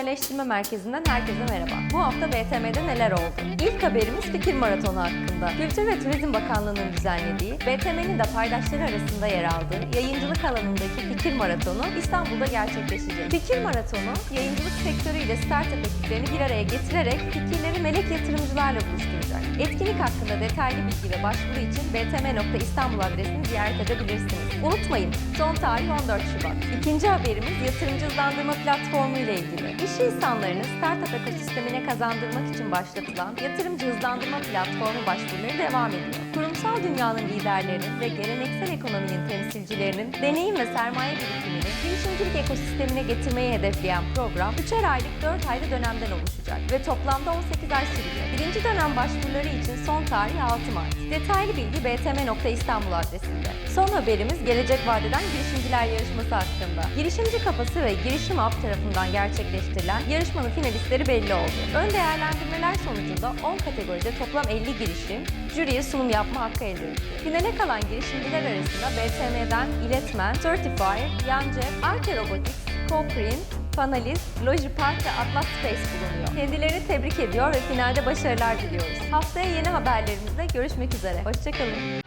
Haberleştirme Merkezi'nden herkese merhaba. Bu hafta BTM'de neler oldu? İlk haberimiz Fikir Maratonu hakkında. Kültür ve Turizm Bakanlığı'nın düzenlediği, BTM'nin de paydaşları arasında yer aldığı yayıncılık alanındaki Fikir Maratonu İstanbul'da gerçekleşecek. Fikir Maratonu, yayıncılık sektörü ile startup ekiplerini bir araya getirerek fikirleri melek yatırımcılarla buluşturacak. Etkinlik hakkında detaylı bilgi ve başvuru için btm.istanbul adresini ziyaret edebilirsiniz. Unutmayın, son tarih 14 Şubat. İkinci haberimiz yatırımcı hızlandırma platformu ile ilgili. İş insanlarını startup ekosistemine kazandırmak için başlatılan yatırımcı hızlandırma platformu başvuruları devam ediyor. Kurumsal dünyanın liderlerinin ve geleneksel ekonominin temsilcilerinin deneyim ve sermaye birikimini girişimcilik ekosistemine getirmeyi hedefleyen program 3'er aylık 4 aylı dönemden oluşacak ve toplamda 18 ay sürecek. Birinci dönem başvuruları için son tarih 6 Mart. Detaylı bilgi btm.istanbul adresinde. Son haberimiz Gelecek Vadeden Girişimciler Yarışması hakkında. Girişimci Kafası ve Girişim Hub tarafından gerçekleştirilen yarışmanın finalistleri belli oldu. Ön değerlendirmeler sonucunda 10 kategoride toplam 50 girişim, jüriye sunum yapma hakkı elde etti. Finale kalan girişimciler arasında BTM'den İletmen, Certifier, Yancep, Arte Robotics, Coprint, Panalist, Logipark ve Atlas Space bulunuyor. Kendilerini tebrik ediyor ve finalde başarılar diliyoruz. Haftaya yeni haberlerimizle görüşmek üzere. Hoşçakalın.